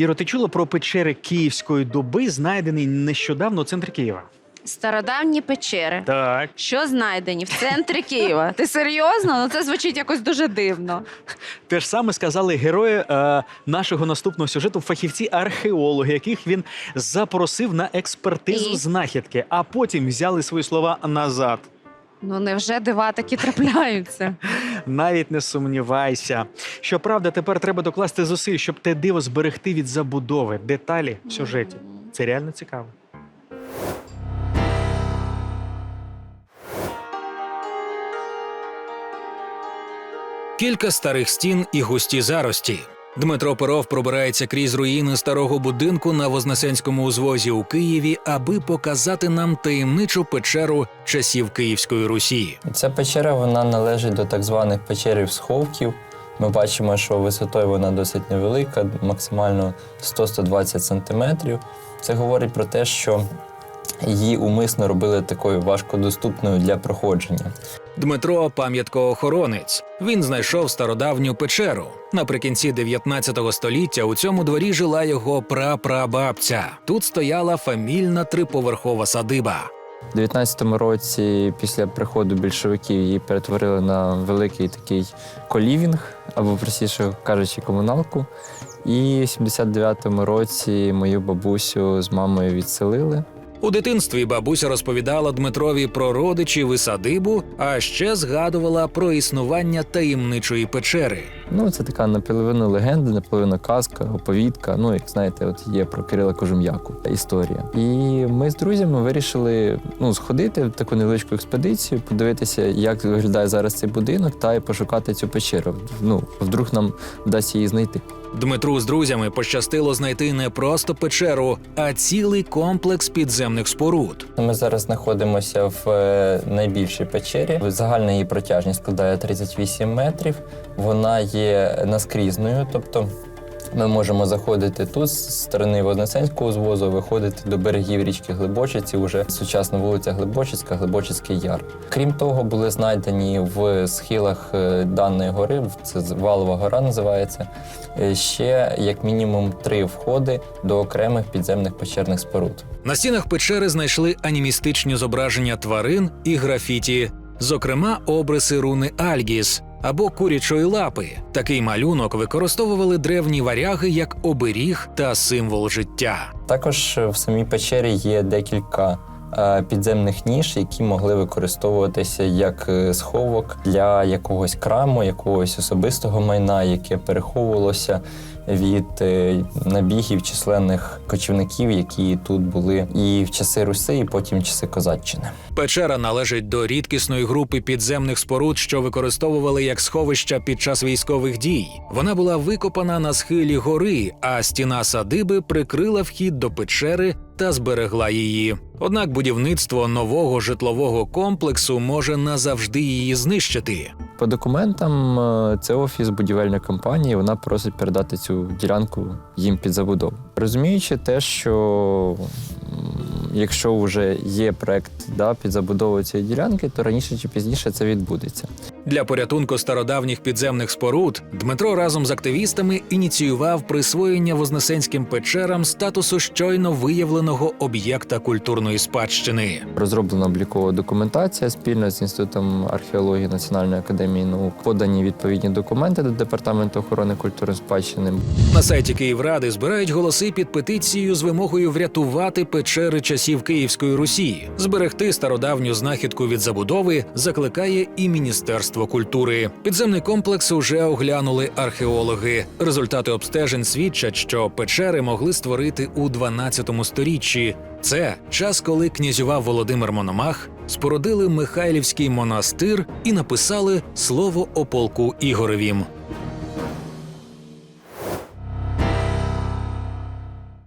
Іро, ти чула про печери Київської доби, знайдені нещодавно у центрі Києва? Стародавні печери. Так. Що знайдені в центрі Києва? Ти серйозно? Ну це звучить якось дуже дивно. Те ж саме сказали герої е, нашого наступного сюжету, фахівці-археологи, яких він запросив на експертизу І? знахідки, а потім взяли свої слова назад. Ну невже дива такі трапляються? Навіть не сумнівайся. Щоправда, тепер треба докласти зусиль, щоб те диво зберегти від забудови. Деталі в сюжеті. Це реально цікаво. Кілька старих стін і густі зарості. Дмитро Перов пробирається крізь руїни старого будинку на Вознесенському узвозі у Києві, аби показати нам таємничу печеру часів Київської Русі. Ця печера вона належить до так званих печерів сховків. Ми бачимо, що висотою вона досить невелика, максимально 100-120 сантиметрів. Це говорить про те, що її умисно робили такою важкодоступною для проходження. Дмитро пам'яткоохоронець. Він знайшов стародавню печеру. Наприкінці 19 століття у цьому дворі жила його прапрабабця. Тут стояла фамільна триповерхова садиба. У 19-му році, після приходу більшовиків, її перетворили на великий такий колівінг, або простіше кажучи, комуналку. І в 79-му році мою бабусю з мамою відселили. У дитинстві бабуся розповідала Дмитрові про родичів і садибу, а ще згадувала про існування таємничої печери. Ну, це така наполовину легенда, наполовину казка, оповідка. Ну, як знаєте, от є про Кирила Кожум'яку історія. І ми з друзями вирішили ну, сходити в таку невеличку експедицію, подивитися, як виглядає зараз цей будинок, та й пошукати цю печеру. Ну, вдруг нам вдасться її знайти. Дмитру з друзями пощастило знайти не просто печеру, а цілий комплекс підземних споруд. Ми зараз знаходимося в е, найбільшій печері. Загальна її протяжність складає 38 метрів. Вона є наскрізною, тобто. Ми можемо заходити тут з сторони Вознесенського узвозу, виходити до берегів річки Глибочиці, уже сучасна вулиця Глибочицька, Глибочицький яр. Крім того, були знайдені в схилах е, даної гори, це Валова гора називається, е, ще як мінімум три входи до окремих підземних печерних споруд. На стінах печери знайшли анімістичні зображення тварин і графіті, зокрема обриси руни Альгіс або курячої лапи. Такий малюнок використовували древні варяги як оберіг та символ життя. Також в самій печері є декілька підземних ніж, які могли використовуватися як е, сховок для якогось краму, якогось особистого майна, яке переховувалося від е, набігів численних кочівників, які тут були і в часи Руси, і потім в часи Козаччини. Печера належить до рідкісної групи підземних споруд, що використовували як сховища під час військових дій. Вона була викопана на схилі гори, а стіна садиби прикрила вхід до печери та зберегла її. Однак будівництво нового житлового комплексу може назавжди її знищити. По документам, е, це офіс будівельної компанії. Вона просить передати цю ділянку їм під забудову. Розуміючи те, що якщо вже є проект да, під забудову цієї ділянки, то раніше чи пізніше це відбудеться. Для порятунку стародавніх підземних споруд Дмитро разом з активістами ініціював присвоєння вознесенським печерам статусу щойно виявленого об'єкта культурної спадщини. Розроблена облікова документація спільно з інститутом археології Національної академії наук. Подані відповідні документи до департаменту охорони культури спадщини. На сайті Київради збирають голоси під петицією з вимогою врятувати печери часів Київської Русі. Зберегти стародавню знахідку від забудови закликає і Міністерство культури. Підземний комплекс уже оглянули археологи. Результати обстежень свідчать, що печери могли створити у 12 сторіччі. Це час, коли князював Володимир Мономах, спорудили Михайлівський монастир і написали слово о полку Ігоревім.